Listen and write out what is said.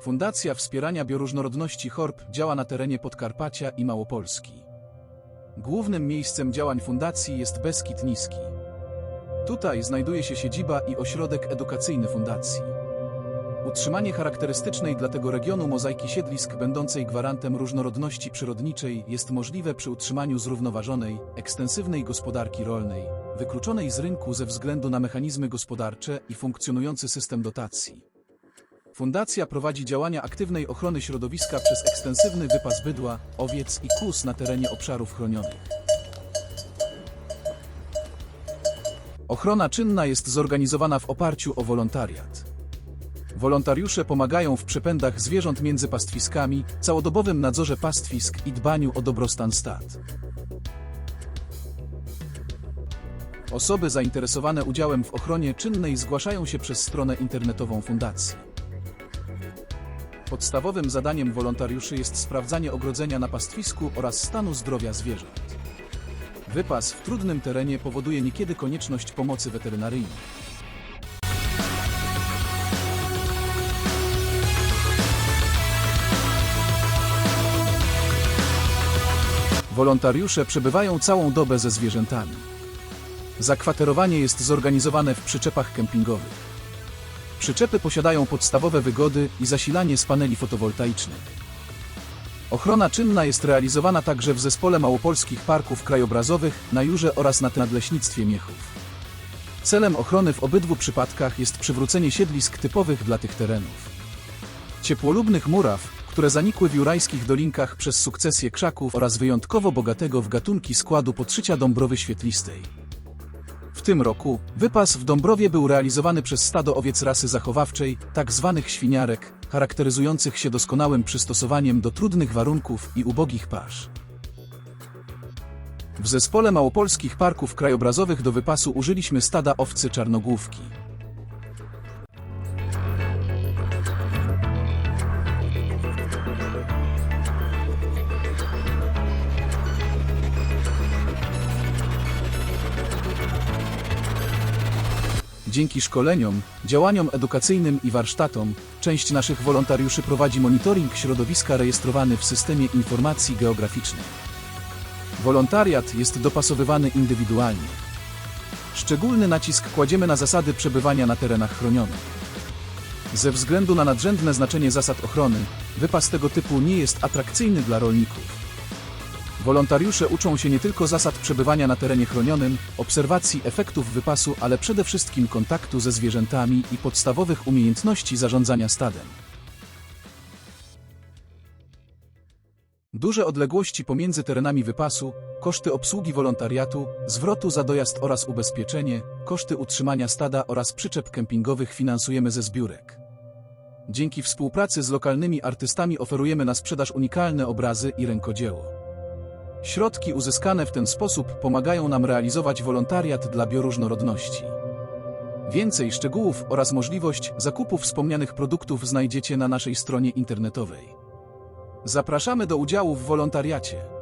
Fundacja Wspierania Bioróżnorodności Chorb działa na terenie Podkarpacia i Małopolski. Głównym miejscem działań fundacji jest Beskid Niski. Tutaj znajduje się siedziba i ośrodek edukacyjny fundacji. Utrzymanie charakterystycznej dla tego regionu mozaiki siedlisk będącej gwarantem różnorodności przyrodniczej jest możliwe przy utrzymaniu zrównoważonej, ekstensywnej gospodarki rolnej, wykluczonej z rynku ze względu na mechanizmy gospodarcze i funkcjonujący system dotacji. Fundacja prowadzi działania aktywnej ochrony środowiska przez ekstensywny wypas bydła, owiec i kóz na terenie obszarów chronionych. Ochrona czynna jest zorganizowana w oparciu o wolontariat. Wolontariusze pomagają w przepędach zwierząt między pastwiskami, całodobowym nadzorze pastwisk i dbaniu o dobrostan stad. Osoby zainteresowane udziałem w ochronie czynnej zgłaszają się przez stronę internetową fundacji. Podstawowym zadaniem wolontariuszy jest sprawdzanie ogrodzenia na pastwisku oraz stanu zdrowia zwierząt. Wypas w trudnym terenie powoduje niekiedy konieczność pomocy weterynaryjnej. Wolontariusze przebywają całą dobę ze zwierzętami. Zakwaterowanie jest zorganizowane w przyczepach kempingowych. Przyczepy posiadają podstawowe wygody i zasilanie z paneli fotowoltaicznych. Ochrona czynna jest realizowana także w Zespole Małopolskich Parków Krajobrazowych na Jurze oraz na Nadleśnictwie Miechów. Celem ochrony w obydwu przypadkach jest przywrócenie siedlisk typowych dla tych terenów. Ciepłolubnych muraw, które zanikły w jurajskich dolinkach przez sukcesję krzaków oraz wyjątkowo bogatego w gatunki składu podszycia dąbrowy świetlistej. Tym roku wypas w Dąbrowie był realizowany przez stado owiec rasy zachowawczej, tak zwanych świniarek, charakteryzujących się doskonałym przystosowaniem do trudnych warunków i ubogich pasz. W zespole małopolskich parków krajobrazowych do wypasu użyliśmy stada owcy czarnogłówki. Dzięki szkoleniom, działaniom edukacyjnym i warsztatom, część naszych wolontariuszy prowadzi monitoring środowiska rejestrowany w systemie informacji geograficznej. Wolontariat jest dopasowywany indywidualnie. Szczególny nacisk kładziemy na zasady przebywania na terenach chronionych. Ze względu na nadrzędne znaczenie zasad ochrony, wypas tego typu nie jest atrakcyjny dla rolników. Wolontariusze uczą się nie tylko zasad przebywania na terenie chronionym, obserwacji efektów wypasu, ale przede wszystkim kontaktu ze zwierzętami i podstawowych umiejętności zarządzania stadem. Duże odległości pomiędzy terenami wypasu, koszty obsługi wolontariatu, zwrotu za dojazd oraz ubezpieczenie, koszty utrzymania stada oraz przyczep kempingowych finansujemy ze zbiórek. Dzięki współpracy z lokalnymi artystami oferujemy na sprzedaż unikalne obrazy i rękodzieło. Środki uzyskane w ten sposób pomagają nam realizować wolontariat dla bioróżnorodności. Więcej szczegółów oraz możliwość zakupu wspomnianych produktów znajdziecie na naszej stronie internetowej. Zapraszamy do udziału w wolontariacie.